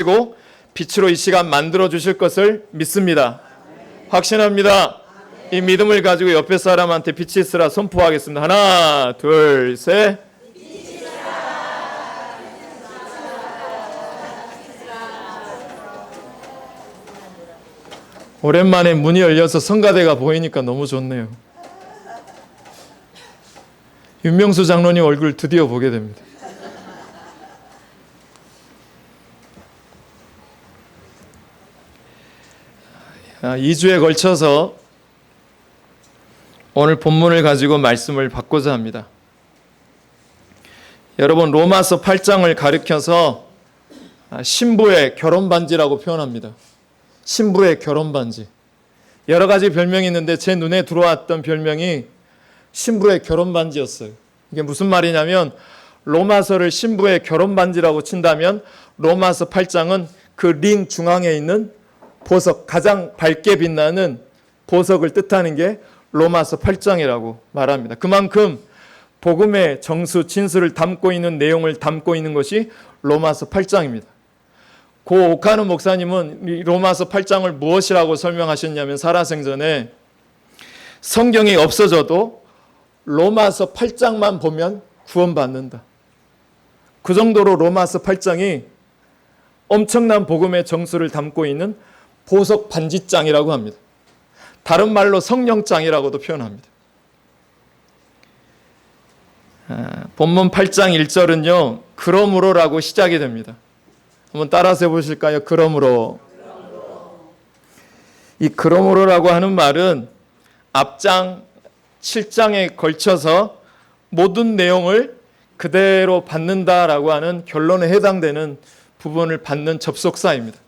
그리고 빛으로 이 시간 만들어 주실 것을 믿습니다. 확신합니다. 이 믿음을 가지고 옆에 사람한테 빛이 있으라 선포하겠습니다. 하나, 둘, 셋. 오랜만에 문이 열려서 성가대가 보이니까 너무 좋네요. 윤명수 장로님 얼굴 드디어 보게 됩니다. 2주에 걸쳐서 오늘 본문을 가지고 말씀을 받고자 합니다. 여러분 로마서 8장을 가리켜서 아, 신부의 결혼 반지라고 표현합니다. 신부의 결혼 반지. 여러 가지 별명이 있는데 제 눈에 들어왔던 별명이 신부의 결혼 반지였어요. 이게 무슨 말이냐면 로마서를 신부의 결혼 반지라고 친다면 로마서 8장은 그 링 중앙에 있는 보석 가장 밝게 빛나는 보석을 뜻하는 게 로마서 8장이라고 말합니다. 그만큼 복음의 정수 진수를 담고 있는 내용을 담고 있는 것이 로마서 8장입니다. 고 오카노 목사님은 이 로마서 8장을 무엇이라고 설명하셨냐면 살아생전에 성경이 없어져도 로마서 8장만 보면 구원받는다. 그 정도로 로마서 8장이 엄청난 복음의 정수를 담고 있는 보석 반지장이라고 합니다. 다른 말로 성령장이라고도 표현합니다. 아, 본문 8장 1절은요, 그러므로라고 시작이 됩니다. 한번 따라서 해보실까요? 그러므로. 이 그러므로라고 하는 말은 앞장 7장에 걸쳐서 모든 내용을 그대로 받는다라고 하는 결론에 해당되는 부분을 받는 접속사입니다.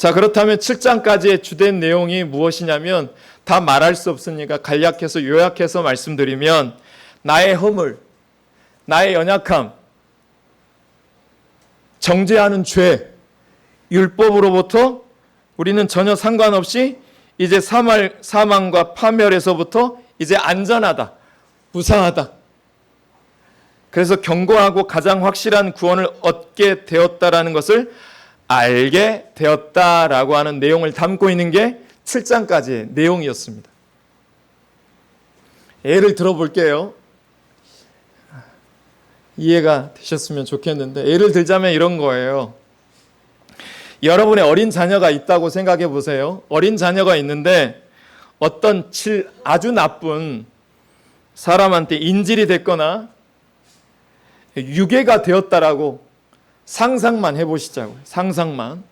자, 그렇다면 7장까지의 주된 내용이 무엇이냐면 다 말할 수 없으니까 간략해서 요약해서 말씀드리면 나의 허물, 나의 연약함, 정죄하는 죄, 율법으로부터 우리는 전혀 상관없이 이제 사망과 파멸에서부터 이제 안전하다, 무사하다. 그래서 견고하고 가장 확실한 구원을 얻게 되었다라는 것을 알게 되었다라고 하는 내용을 담고 있는 게 7장까지의 내용이었습니다. 예를 들어볼게요. 이해가 되셨으면 좋겠는데 예를 들자면 이런 거예요. 여러분의 어린 자녀가 있다고 생각해 보세요. 어린 자녀가 있는데 어떤 질 아주 나쁜 사람한테 인질이 됐거나 유괴가 되었다라고 상상만 해보시자고요. 상상만.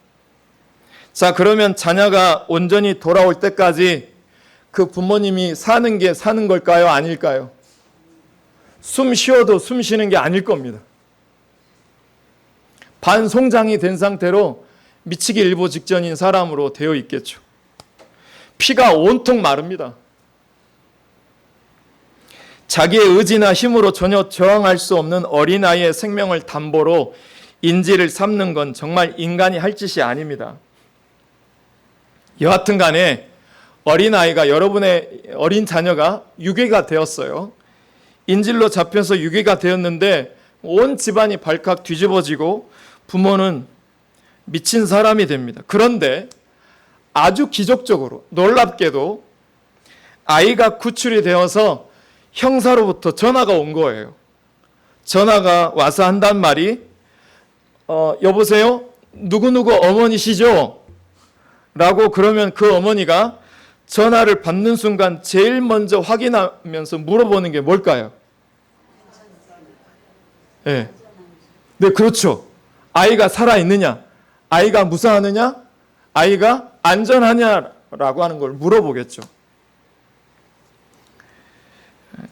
자, 그러면 자녀가 온전히 돌아올 때까지 그 부모님이 사는 게 사는 걸까요? 아닐까요? 숨 쉬어도 숨 쉬는 게 아닐 겁니다. 반송장이 된 상태로 미치기 일보 직전인 사람으로 되어 있겠죠. 피가 온통 마릅니다. 자기의 의지나 힘으로 전혀 저항할 수 없는 어린아이의 생명을 담보로 인지를 삼는 건 정말 인간이 할 짓이 아닙니다. 여하튼 간에 어린아이가 여러분의 어린 자녀가 유괴가 되었어요. 인질로 잡혀서 유괴가 되었는데 온 집안이 발칵 뒤집어지고 부모는 미친 사람이 됩니다. 그런데 아주 기적적으로 놀랍게도 아이가 구출이 되어서 형사로부터 전화가 온 거예요. 전화가 와서 한단 말이 어, 여보세요? 누구누구 어머니시죠? 라고 그러면 그 어머니가 전화를 받는 순간 제일 먼저 확인하면서 물어보는 게 뭘까요? 예. 네. 네, 그렇죠. 아이가 살아있느냐? 아이가 무사하느냐? 아이가 안전하냐 라고 하는 걸 물어보겠죠.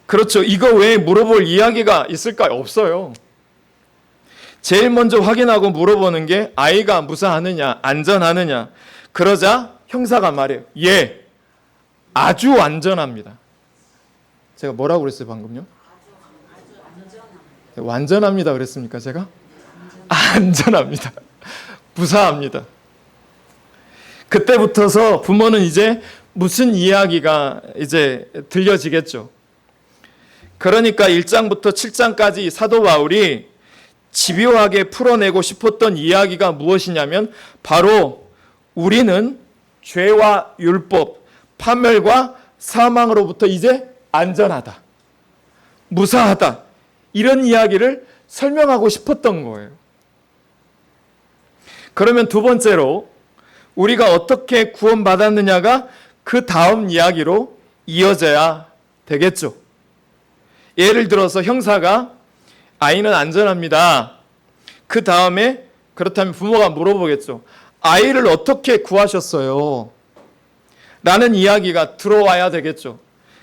그렇죠. 이거 외에 물어볼 이야기가 있을까요? 없어요. 제일 먼저 확인하고 물어보는 게 아이가 무사하느냐, 안전하느냐. 그러자 형사가 말해요. 예, 아주 안전합니다. 제가 뭐라고 그랬어요, 방금요? 완전합니다 그랬습니까, 제가? 안전합니다. 무사합니다. 그때부터서 부모는 이제 무슨 이야기가 이제 들려지겠죠. 그러니까 1장부터 7장까지 사도 바울이 집요하게 풀어내고 싶었던 이야기가 무엇이냐면 바로 우리는 죄와 율법, 파멸과 사망으로부터 이제 안전하다. 무사하다. 이런 이야기를 설명하고 싶었던 거예요. 그러면 두 번째로 우리가 어떻게 구원받았느냐가 그 다음 이야기로 이어져야 되겠죠. 예를 들어서 형사가 아이는 안전합니다. 그 다음에 그렇다면 부모가 물어보겠죠. 아이를 어떻게 구하셨어요? 라는 이야기가 들어와야 되겠죠.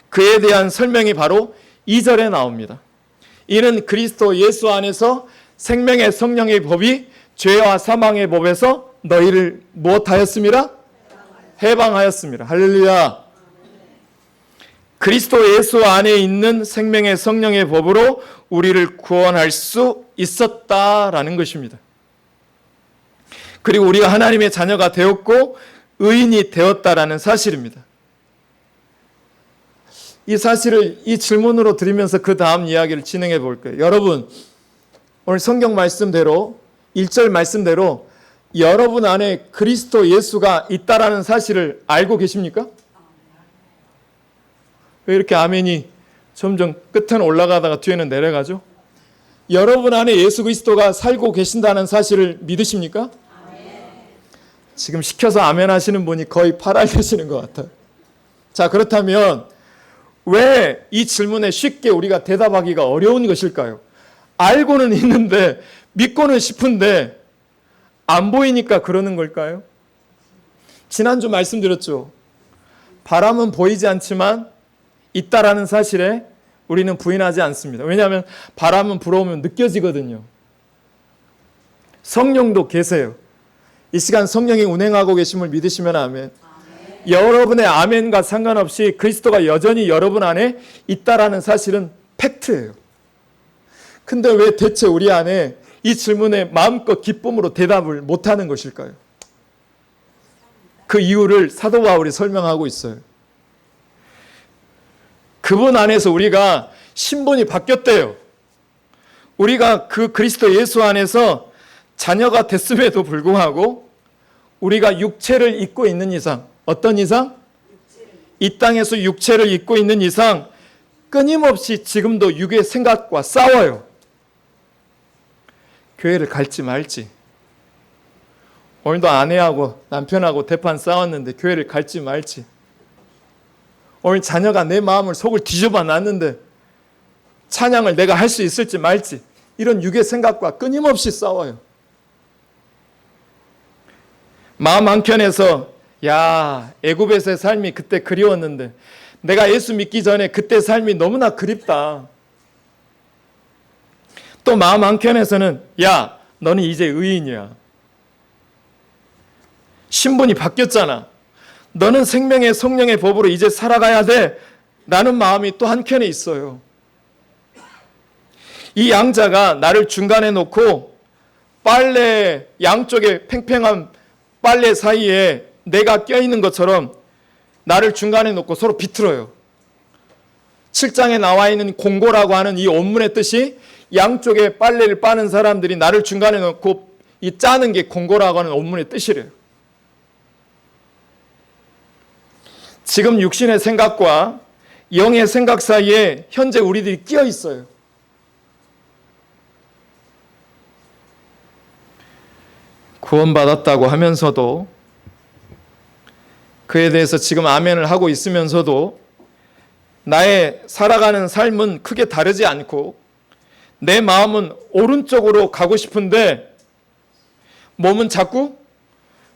그에 대한 설명이 바로 2절에 나옵니다. 이는 그리스도 예수 안에서 생명의 성령의 법이 죄와 사망의 법에서 너희를 무엇하였습니다? 해방하였습니다. 할렐루야. 그리스도 예수 안에 있는 생명의 성령의 법으로 우리를 구원할 수 있었다라는 것입니다. 그리고 우리가 하나님의 자녀가 되었고 의인이 되었다라는 사실입니다. 이 사실을 이 질문으로 드리면서 그 다음 이야기를 진행해 볼게요. 여러분, 오늘 성경 말씀대로 1절 말씀대로 여러분 안에 그리스도 예수가 있다라는 사실을 알고 계십니까? 왜 이렇게 아멘이 점점 끝은 올라가다가 뒤에는 내려가죠? 여러분 안에 예수 그리스도가 살고 계신다는 사실을 믿으십니까? 지금 시켜서 아멘 하시는 분이 거의 팔알 되시는 것 같아요. 자, 그렇다면 왜 이 질문에 쉽게 우리가 대답하기가 어려운 것일까요? 알고는 있는데 믿고는 싶은데 안 보이니까 그러는 걸까요? 지난주 말씀드렸죠. 바람은 보이지 않지만 있다라는 사실에 우리는 부인하지 않습니다. 왜냐하면 바람은 불어오면 느껴지거든요. 성령도 계세요. 이 시간 성령이 운행하고 계심을 믿으시면 아멘. 여러분의 아멘과 상관없이 그리스도가 여전히 여러분 안에 있다라는 사실은 팩트예요. 근데 왜 대체 우리 안에 이 질문에 마음껏 기쁨으로 대답을 못하는 것일까요? 그 이유를 사도 바울이 설명하고 있어요. 그분 안에서 우리가 신분이 바뀌었대요. 우리가 그 그리스도 예수 안에서 자녀가 됐음에도 불구하고 우리가 육체를 입고 있는 이상, 어떤 이상? 이 땅에서 육체를 입고 있는 이상 끊임없이 지금도 육의 생각과 싸워요. 교회를 갈지 말지. 오늘도 아내하고 남편하고 대판 싸웠는데 교회를 갈지 말지. 오늘 자녀가 내 마음을 속을 뒤집어 놨는데 찬양을 내가 할 수 있을지 말지. 이런 육의 생각과 끊임없이 싸워요. 마음 한켠에서 야 애굽에서의 삶이 그때 그리웠는데 내가 예수 믿기 전에 그때 삶이 너무나 그립다. 또 마음 한켠에서는 야 너는 이제 의인이야. 신분이 바뀌었잖아. 너는 생명의 성령의 법으로 이제 살아가야 돼. 라는 마음이 또 한켠에 있어요. 이 양자가 나를 중간에 놓고 빨래 양쪽에 팽팽한 빨래 사이에 내가 껴있는 것처럼 나를 중간에 놓고 서로 비틀어요. 7장에 나와 있는 공고라고 하는 이 원문의 뜻이 양쪽에 빨래를 빠는 사람들이 나를 중간에 놓고 이 짜는 게 공고라고 하는 원문의 뜻이래요. 지금 육신의 생각과 영의 생각 사이에 현재 우리들이 끼어 있어요. 구원받았다고 하면서도 그에 대해서 지금 아멘을 하고 있으면서도 나의 살아가는 삶은 크게 다르지 않고 내 마음은 오른쪽으로 가고 싶은데 몸은 자꾸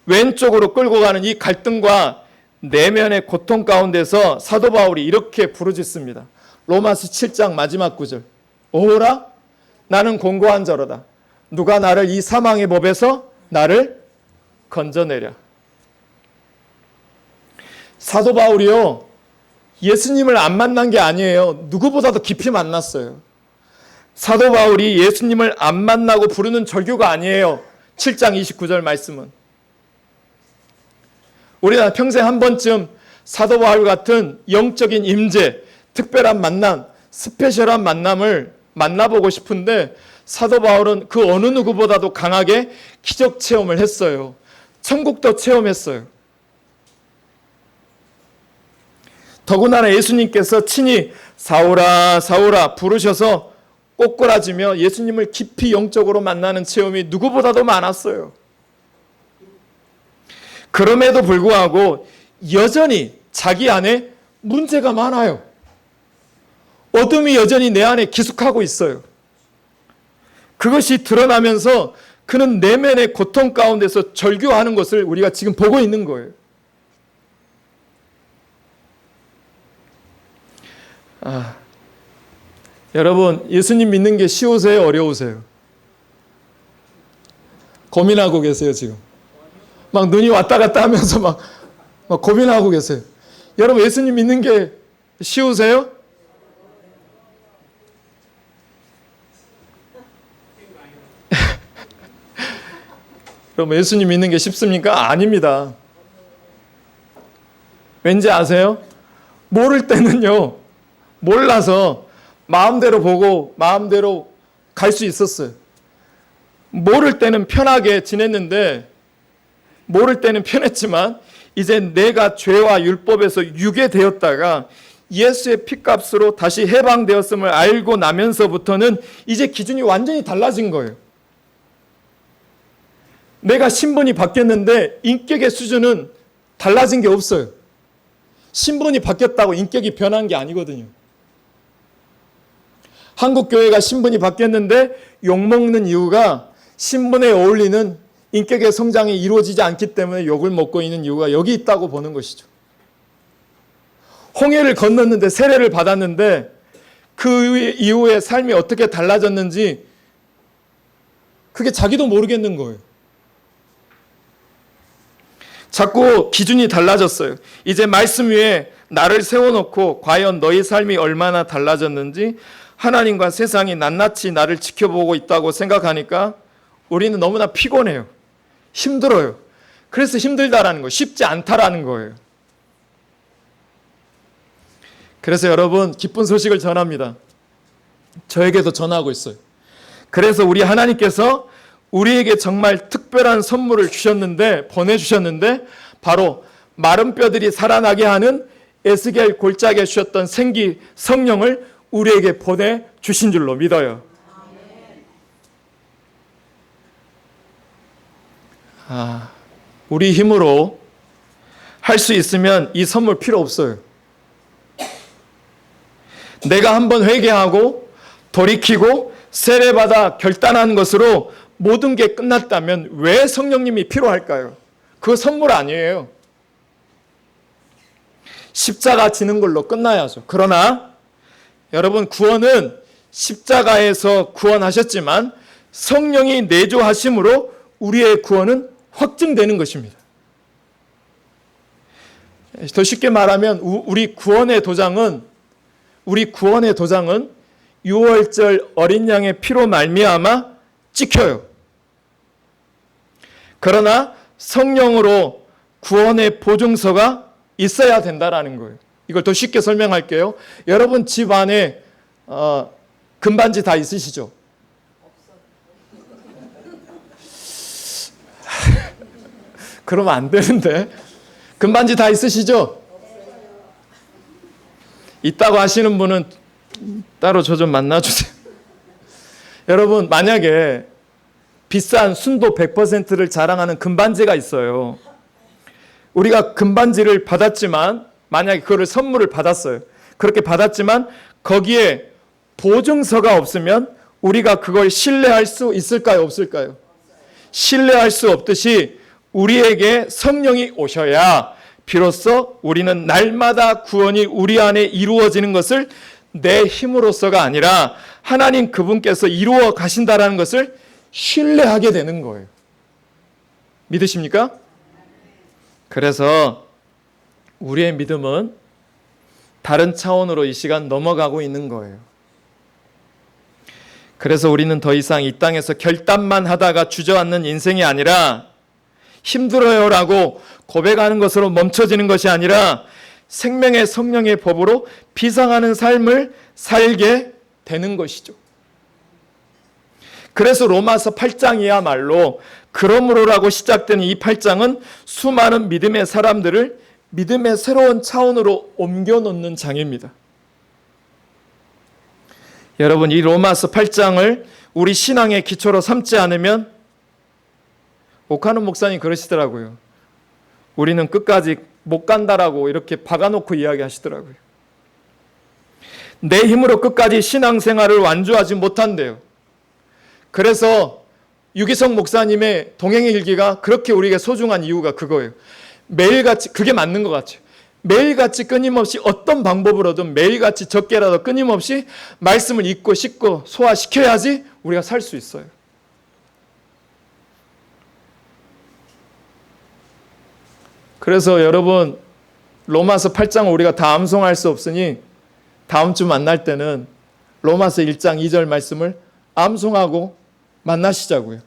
왼쪽으로 끌고 가는 이 갈등과 내면의 고통 가운데서 사도 바울이 이렇게 부르짖습니다. 로마서 7장 마지막 구절. 오라 나는 공고한 자로다. 누가 나를 이 사망의 법에서 나를 건져내랴. 사도 바울이요. 예수님을 안 만난 게 아니에요. 누구보다도 깊이 만났어요. 사도 바울이 예수님을 안 만나고 부르는 절규가 아니에요. 7장 29절 말씀은. 우리가 평생 한 번쯤 사도 바울 같은 영적인 임재, 특별한 만남, 스페셜한 만남을 만나보고 싶은데 사도 바울은 그 어느 누구보다도 강하게 기적 체험을 했어요. 천국도 체험했어요. 더군다나 예수님께서 친히 사오라 사오라 부르셔서 꼬꾸라지며 예수님을 깊이 영적으로 만나는 체험이 누구보다도 많았어요. 그럼에도 불구하고 여전히 자기 안에 문제가 많아요. 어둠이 여전히 내 안에 기숙하고 있어요. 그것이 드러나면서 그는 내면의 고통 가운데서 절규하는 것을 우리가 지금 보고 있는 거예요. 아, 여러분, 예수님 믿는 게 쉬우세요? 어려우세요? 고민하고 계세요, 지금. 막 눈이 왔다 갔다 하면서 막, 막 고민하고 계세요. 여러분, 예수님 믿는 게 쉬우세요? 그럼 예수님 믿는 게 쉽습니까? 아닙니다. 왠지 아세요? 모를 때는요, 몰라서 마음대로 보고 마음대로 갈 수 있었어요. 모를 때는 편하게 지냈는데, 모를 때는 편했지만, 이제 내가 죄와 율법에서 유괴되었다가 예수의 피값으로 다시 해방되었음을 알고 나면서부터는 이제 기준이 완전히 달라진 거예요. 내가 신분이 바뀌었는데 인격의 수준은 달라진 게 없어요. 신분이 바뀌었다고 인격이 변한 게 아니거든요. 한국 교회가 신분이 바뀌었는데 욕먹는 이유가 신분에 어울리는 인격의 성장이 이루어지지 않기 때문에 욕을 먹고 있는 이유가 여기 있다고 보는 것이죠. 홍해를 건넜는데 세례를 받았는데 그 이후에 삶이 어떻게 달라졌는지 그게 자기도 모르겠는 거예요. 자꾸 기준이 달라졌어요. 이제 말씀 위에 나를 세워놓고 과연 너희 삶이 얼마나 달라졌는지 하나님과 세상이 낱낱이 나를 지켜보고 있다고 생각하니까 우리는 너무나 피곤해요. 힘들어요. 그래서 힘들다라는 거, 쉽지 않다라는 거예요. 그래서 여러분, 기쁜 소식을 전합니다. 저에게도 전하고 있어요. 그래서 우리 하나님께서 우리에게 정말 특별한 선물을 주셨는데, 보내주셨는데, 바로 마른 뼈들이 살아나게 하는 에스겔 골짜기에 주셨던 생기 성령을 우리에게 보내주신 줄로 믿어요. 우리 힘으로 할 수 있으면 이 선물 필요 없어요. 내가 한번 회개하고 돌이키고 세례받아 결단한 것으로 모든 게 끝났다면 왜 성령님이 필요할까요? 그 선물 아니에요. 십자가 지는 걸로 끝나야죠. 그러나 여러분 구원은 십자가에서 구원하셨지만 성령이 내조하심으로 우리의 구원은 확증되는 것입니다. 더 쉽게 말하면 우리 구원의 도장은 우리 구원의 도장은 6월절 어린 양의 피로 말미암아 찍혀요. 그러나 성령으로 구원의 보증서가 있어야 된다라는 거예요. 이걸 더 쉽게 설명할게요. 여러분 집 안에 어, 금반지 다 있으시죠? 그러면 안 되는데. 금반지 다 있으시죠? 있다고 하시는 분은 따로 저 좀 만나주세요. 여러분, 만약에 비싼 순도 100%를 자랑하는 금반지가 있어요. 우리가 금반지를 받았지만, 만약에 그거를 선물을 받았어요. 그렇게 받았지만, 거기에 보증서가 없으면 우리가 그걸 신뢰할 수 있을까요? 없을까요? 신뢰할 수 없듯이 우리에게 성령이 오셔야 비로소 우리는 날마다 구원이 우리 안에 이루어지는 것을 내 힘으로서가 아니라 하나님 그분께서 이루어 가신다라는 것을 신뢰하게 되는 거예요. 믿으십니까? 그래서 우리의 믿음은 다른 차원으로 이 시간 넘어가고 있는 거예요. 그래서 우리는 더 이상 이 땅에서 결단만 하다가 주저앉는 인생이 아니라 힘들어요라고 고백하는 것으로 멈춰지는 것이 아니라 생명의 성령의 법으로 비상하는 삶을 살게 되는 것이죠. 그래서 로마서 8장이야말로 그러므로라고 시작되는 이 8장은 수많은 믿음의 사람들을 믿음의 새로운 차원으로 옮겨 놓는 장입니다. 여러분, 이 로마서 8장을 우리 신앙의 기초로 삼지 않으면 오카는 목사님 그러시더라고요. 우리는 끝까지 못 간다라고 이렇게 박아놓고 이야기하시더라고요. 내 힘으로 끝까지 신앙생활을 완주하지 못한대요. 그래서 유기성 목사님의 동행의 일기가 그렇게 우리에게 소중한 이유가 그거예요. 매일같이 그게 맞는 것 같아요. 매일같이 끊임없이 어떤 방법으로든 매일같이 적게라도 끊임없이 말씀을 읽고 씻고 소화시켜야지 우리가 살 수 있어요. 그래서 여러분 로마서 8장을 우리가 다 암송할 수 없으니 다음 주 만날 때는 로마서 1장 2절 말씀을 암송하고 만나시자고요.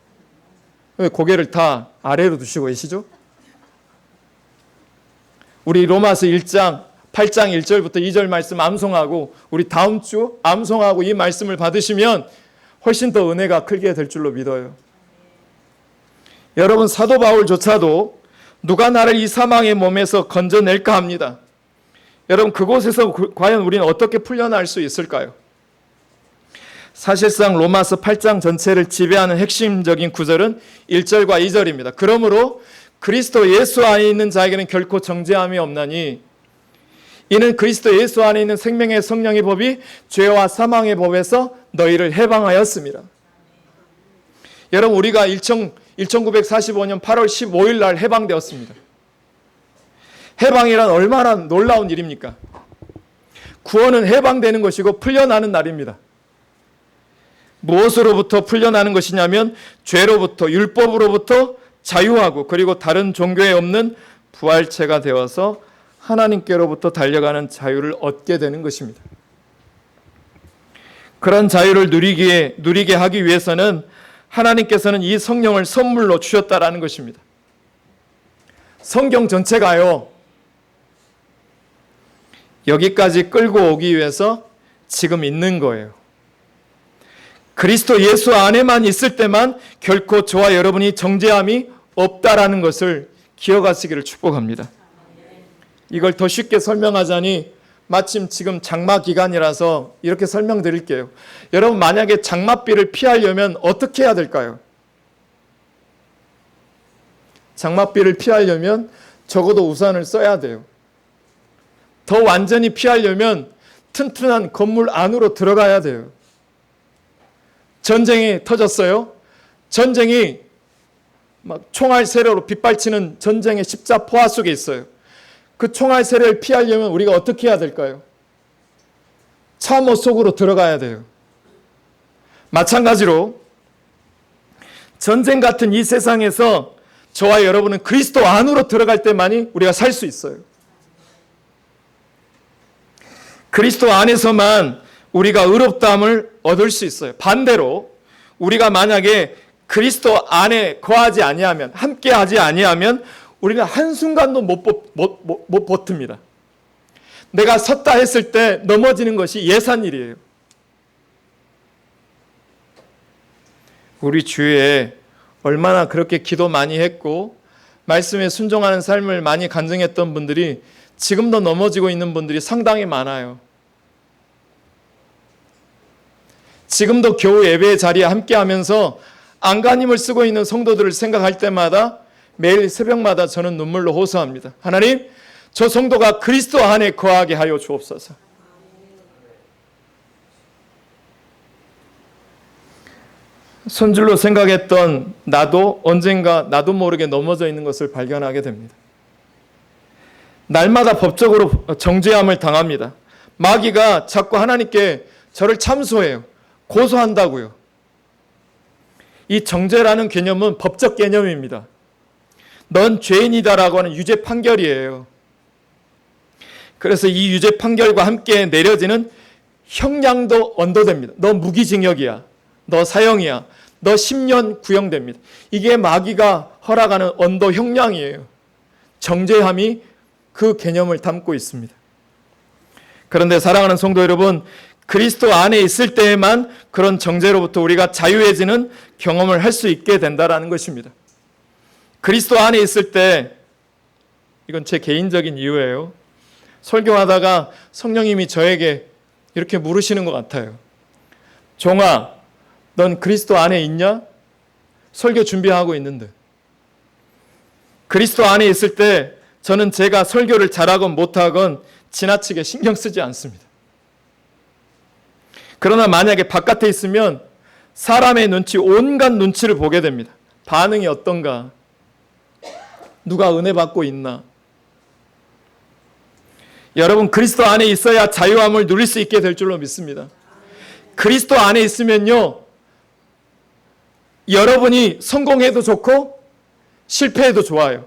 왜 고개를 다 아래로 두시고 계시죠? 우리 로마서 1장 8장 1절부터 2절 말씀 암송하고 우리 다음 주 암송하고 이 말씀을 받으시면 훨씬 더 은혜가 크게 될 줄로 믿어요. 여러분 사도 바울조차도 누가 나를 이 사망의 몸에서 건져낼까 합니다. 여러분 그곳에서 그- 과연 우리는 어떻게 풀려날 수 있을까요? 사실상 로마서 8장 전체를 지배하는 핵심적인 구절은 1절과 2절입니다. 그러므로 그리스도 예수 안에 있는 자에게는 결코 정죄함이 없나니 이는 그리스도 예수 안에 있는 생명의 성령의 법이 죄와 사망의 법에서 너희를 해방하였습니다. 여러분 우리가 1945년 8월 15일 날 해방되었습니다. 해방이란 얼마나 놀라운 일입니까? 구원은 해방되는 것이고 풀려나는 날입니다. 무엇으로부터 풀려나는 것이냐면 죄로부터 율법으로부터 자유하고 그리고 다른 종교에 없는 부활체가 되어서 하나님께로부터 달려가는 자유를 얻게 되는 것입니다. 그런 자유를 누리기에 누리게 하기 위해서는 하나님께서는 이 성령을 선물로 주셨다라는 것입니다. 성경 전체가요. 여기까지 끌고 오기 위해서 지금 있는 거예요. 그리스도 예수 안에만 있을 때만 결코 저와 여러분이 정죄함이 없다라는 것을 기억하시기를 축복합니다. 이걸 더 쉽게 설명하자니 마침 지금 장마 기간이라서 이렇게 설명드릴게요. 여러분 만약에 장마비를 피하려면 어떻게 해야 될까요? 장마비를 피하려면 적어도 우산을 써야 돼요. 더 완전히 피하려면 튼튼한 건물 안으로 들어가야 돼요. 전쟁이 터졌어요. 전쟁이 막 총알 세례로 빗발치는 전쟁의 십자 포화 속에 있어요. 그 총알 세례를 피하려면 우리가 어떻게 해야 될까요? 참호 속으로 들어가야 돼요. 마찬가지로 전쟁 같은 이 세상에서 저와 여러분은 그리스도 안으로 들어갈 때만이 우리가 살 수 있어요. 그리스도 안에서만 우리가 의롭다함을 얻을 수 있어요. 반대로 우리가 만약에 그리스도 안에 거하지 아니하면 함께 하지 아니하면 우리는 한순간도 못, 못, 못, 못, 못 버팁니다. 내가 섰다 했을 때 넘어지는 것이 예산일이에요. 우리 주위에 얼마나 그렇게 기도 많이 했고 말씀에 순종하는 삶을 많이 간증했던 분들이 지금도 넘어지고 있는 분들이 상당히 많아요. 지금도 겨우 예배의 자리에 함께 하면서 안간힘을 쓰고 있는 성도들을 생각할 때마다 매일 새벽마다 저는 눈물로 호소합니다. 하나님, 저 성도가 그리스도 안에 거하게 하여 주옵소서. 손질로 생각했던 나도 언젠가 나도 모르게 넘어져 있는 것을 발견하게 됩니다. 날마다 법적으로 정죄함을 당합니다. 마귀가 자꾸 하나님께 저를 참소해요. 고소한다고요. 이 정죄라는 개념은 법적 개념입니다. 넌 죄인이다라고 하는 유죄 판결이에요. 그래서 이 유죄 판결과 함께 내려지는 형량도 언도됩니다. 너 무기징역이야. 너 사형이야. 너 10년 구형됩니다. 이게 마귀가 허락하는 언도 형량이에요. 정죄함이 그 개념을 담고 있습니다. 그런데 사랑하는 성도 여러분, 그리스도 안에 있을 때에만 그런 정죄로부터 우리가 자유해지는 경험을 할 수 있게 된다라는 것입니다. 그리스도 안에 있을 때 이건 제 개인적인 이유예요. 설교하다가 성령님이 저에게 이렇게 물으시는 것 같아요. 종아, 넌 그리스도 안에 있냐? 설교 준비하고 있는데. 그리스도 안에 있을 때 저는 제가 설교를 잘하건 못하건 지나치게 신경 쓰지 않습니다. 그러나 만약에 바깥에 있으면 사람의 눈치, 온갖 눈치를 보게 됩니다. 반응이 어떤가? 누가 은혜 받고 있나? 여러분, 그리스도 안에 있어야 자유함을 누릴 수 있게 될 줄로 믿습니다. 그리스도 안에 있으면요, 여러분이 성공해도 좋고 실패해도 좋아요.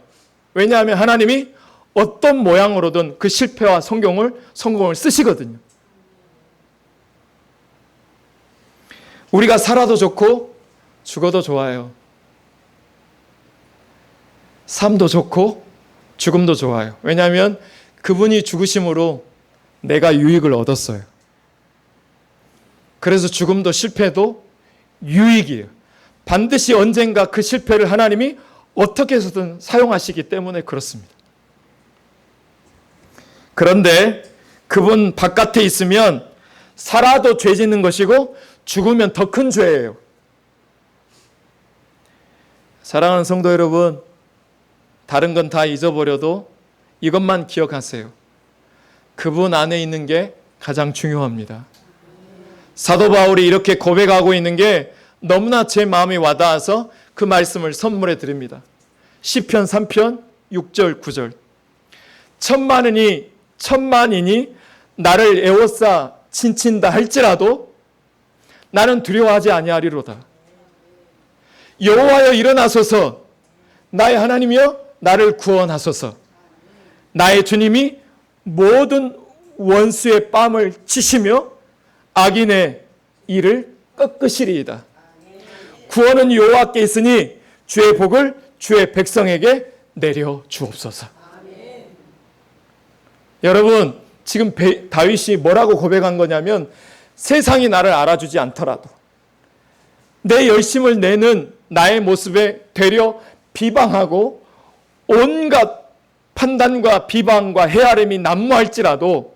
왜냐하면 하나님이 어떤 모양으로든 그 실패와 성공을 성공을 쓰시거든요. 우리가 살아도 좋고 죽어도 좋아요. 삶도 좋고 죽음도 좋아요. 왜냐하면 그분이 죽으심으로 내가 유익을 얻었어요. 그래서 죽음도 실패도 유익이에요. 반드시 언젠가 그 실패를 하나님이 어떻게 해서든 사용하시기 때문에 그렇습니다. 그런데 그분 바깥에 있으면 살아도 죄 짓는 것이고 죽으면 더 큰 죄예요. 사랑하는 성도 여러분, 다른 건 다 잊어버려도 이것만 기억하세요. 그분 안에 있는 게 가장 중요합니다. 사도 바울이 이렇게 고백하고 있는 게 너무나 제 마음이 와닿아서 그 말씀을 선물해 드립니다. 시편 3편 6절 9절. 천만이니 천만이니 나를 애워싸 친친다 할지라도 나는 두려워하지 아니하리로다. 여호와여 일어나소서 나의 하나님이여 나를 구원하소서. 나의 주님이 모든 원수의 뺨을 치시며 악인의 일을 꺾으시리이다. 구원은 여호와께 있으니 주의 복을 주의 백성에게 내려 주옵소서. 여러분 지금 배, 다윗이 뭐라고 고백한 거냐면 세상이 나를 알아주지 않더라도 내 열심을 내는 나의 모습에 되려 비방하고 온갖 판단과 비방과 헤아림이 난무할지라도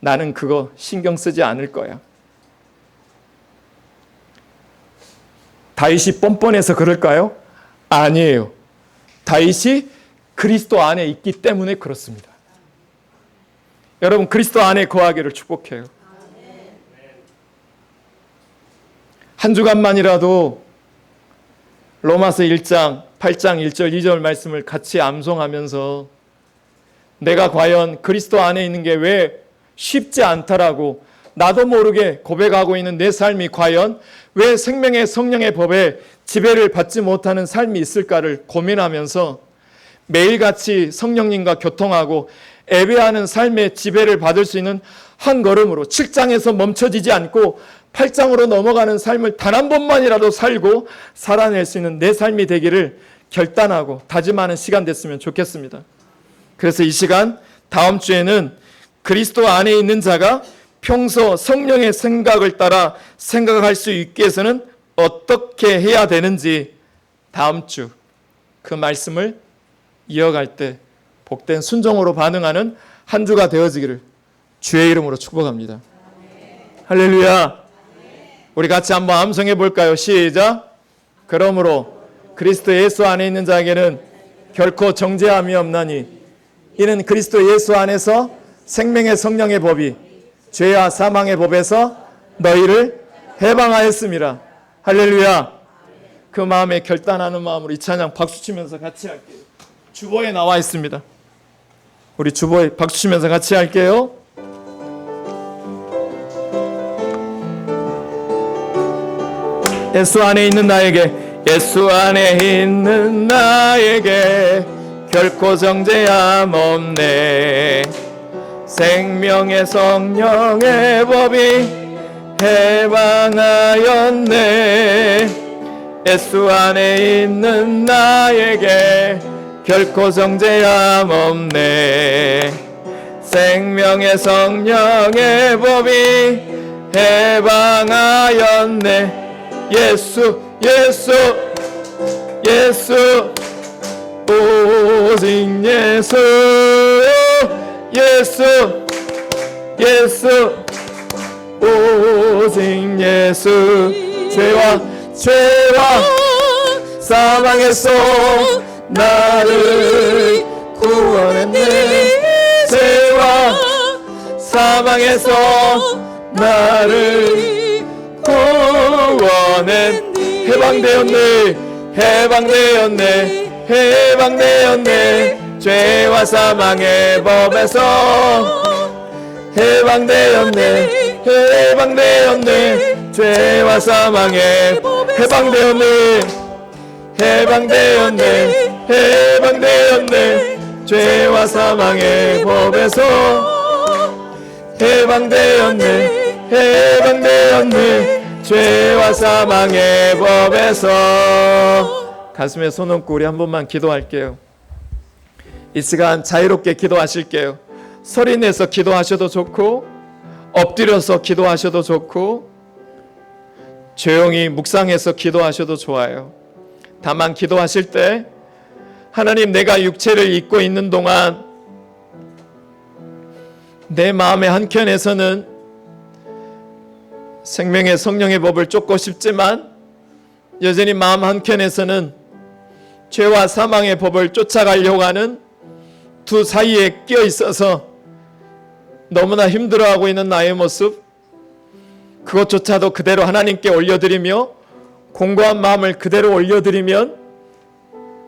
나는 그거 신경 쓰지 않을 거야. 다윗이 뻔뻔해서 그럴까요? 아니에요. 다윗이 그리스도 안에 있기 때문에 그렇습니다. 여러분 그리스도 안에 거하기를 축복해요. 한 주간만이라도 로마서 1장 8장 1절 2절 말씀을 같이 암송하면서 내가 과연 그리스도 안에 있는 게 왜 쉽지 않다라고 나도 모르게 고백하고 있는 내 삶이 과연 왜 생명의 성령의 법에 지배를 받지 못하는 삶이 있을까를 고민하면서 매일같이 성령님과 교통하고 예배하는 삶의 지배를 받을 수 있는 한 걸음으로 7장에서 멈춰지지 않고 8장으로 넘어가는 삶을 단 한 번만이라도 살고 살아낼 수 있는 내 삶이 되기를 결단하고 다짐하는 시간 됐으면 좋겠습니다. 그래서 이 시간 다음 주에는 그리스도 안에 있는 자가 평소 성령의 생각을 따라 생각할 수 있게 해서는 어떻게 해야 되는지 다음 주 그 말씀을 이어갈 때 복된 순종으로 반응하는 한 주가 되어지기를 주의 이름으로 축복합니다. 할렐루야. 우리 같이 한번 암송해 볼까요? 시작. 그러므로 그리스도 예수 안에 있는 자에게는 결코 정죄함이 없나니 이는 그리스도 예수 안에서 생명의 성령의 법이 죄와 사망의 법에서 너희를 해방하였습니다. 할렐루야. 그 마음에 결단하는 마음으로 이 찬양 박수 치면서 같이 할게요. 주보에 나와 있습니다. 우리 주보에 박수 치면서 같이 할게요. 예수 안에 있는 나에게 예수 안에 있는 나에게 결코 정죄함 없네. 생명의 성령의 법이 해방하였네. 예수 안에 있는 나에게 결코 정죄함 없네. 생명의 성령의 법이 해방하였네 예수 예수 예수. 오직 예수. 예수 예수. 오직 예수. 죄와 죄와 사망에서 나를 구원했네. 죄와 사망에서 나를 구원했네 해방되었네. 해방되었네. 해방되었네. 죄와 사망의 법에서 해방되었네. 해방되었네. 죄와 사망의 해방되었네. 해방되었네. 해방되었네. 죄와 사망의 법에서 해방되었네. 해방되었네 죄와 사망의 법에서. 가슴에 손 얹고 우리 한 번만 기도할게요. 이 시간 자유롭게 기도하실게요. 소리 내서 기도하셔도 좋고 엎드려서 기도하셔도 좋고 조용히 묵상해서 기도하셔도 좋아요. 다만 기도하실 때 하나님 내가 육체를 입고 있는 동안 내 마음의 한켠에서는 생명의 성령의 법을 쫓고 싶지만 여전히 마음 한켠에서는 죄와 사망의 법을 쫓아가려고 하는 두 사이에 끼어 있어서 너무나 힘들어하고 있는 나의 모습 그것조차도 그대로 하나님께 올려드리며 공고한 마음을 그대로 올려드리면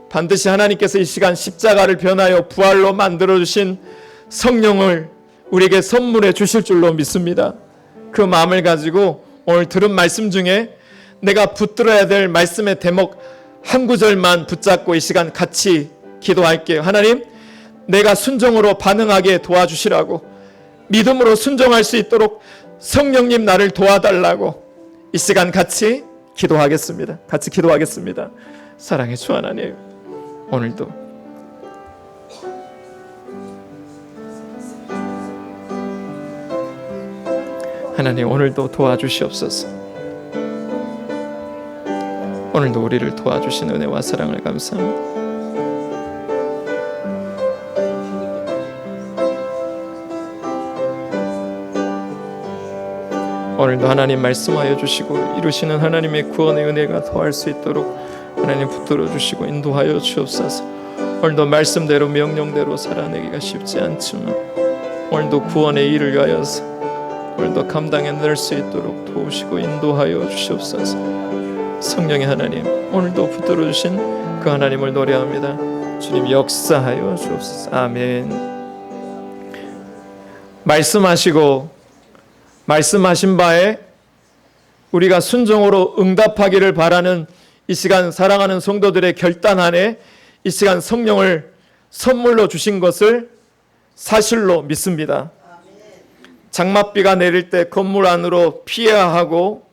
반드시 하나님께서 이 시간 십자가를 변하여 부활로 만들어 주신 성령을 우리에게 선물해 주실 줄로 믿습니다. 그 마음을 가지고 오늘 들은 말씀 중에 내가 붙들어야 될 말씀의 대목 한 구절만 붙잡고 이 시간 같이 기도할게요. 하나님, 내가 순종으로 반응하게 도와주시라고 믿음으로 순종할 수 있도록 성령님 나를 도와달라고 이 시간 같이 기도하겠습니다. 같이 기도하겠습니다. 사랑의 주 하나님, 오늘도 하나님 오늘도 도와주시옵소서. 오늘도 우리를 도와주신 은혜와 사랑을 감사합니다. 오늘도 하나님 말씀하여 주시고 이루시는 하나님의 구원의 은혜가 더할 수 있도록 하나님 붙들어 주시고 인도하여 주옵소서. 오늘도 말씀대로 명령대로 살아내기가 쉽지 않지만 오늘도 구원의 일을 위하여서 오늘도 감당해낼 수 있도록 도우시고 인도하여 주시옵소서. 성령의 하나님 오늘도 붙들어 주신 그 하나님을 노래합니다. 주님 역사하여 주옵소서. 아멘. 말씀하시고 말씀하신 바에 우리가 순종으로 응답하기를 바라는 이 시간 사랑하는 성도들의 결단 안에 이 시간 성령을 선물로 주신 것을 사실로 믿습니다. 장맛비가 내릴 때 건물 안으로 피해야 하고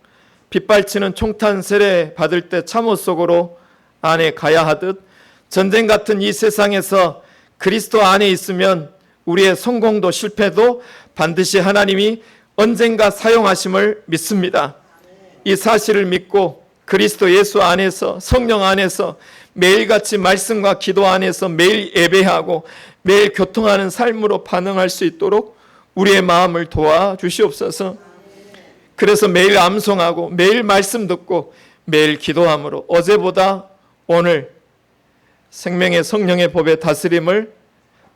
빗발치는 총탄 세례 받을 때 참호 속으로 안에 가야 하듯 전쟁 같은 이 세상에서 그리스도 안에 있으면 우리의 성공도 실패도 반드시 하나님이 언젠가 사용하심을 믿습니다. 이 사실을 믿고 그리스도 예수 안에서 성령 안에서 매일같이 말씀과 기도 안에서 매일 예배하고 매일 교통하는 삶으로 반응할 수 있도록 우리의 마음을 도와 주시옵소서. 그래서 매일 암송하고 매일 말씀 듣고 매일 기도함으로 어제보다 오늘 생명의 성령의 법의 다스림을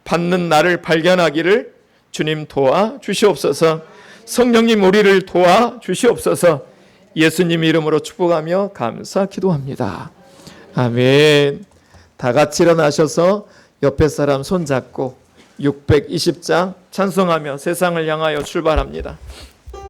받는 나를 발견하기를 주님 도와 주시옵소서. 성령님 우리를 도와 주시옵소서. 예수님 이름으로 축복하며 감사 기도합니다. 아멘. 다 같이 일어나셔서 옆에 사람 손 잡고 620장 찬송하며 세상을 향하여 출발합니다.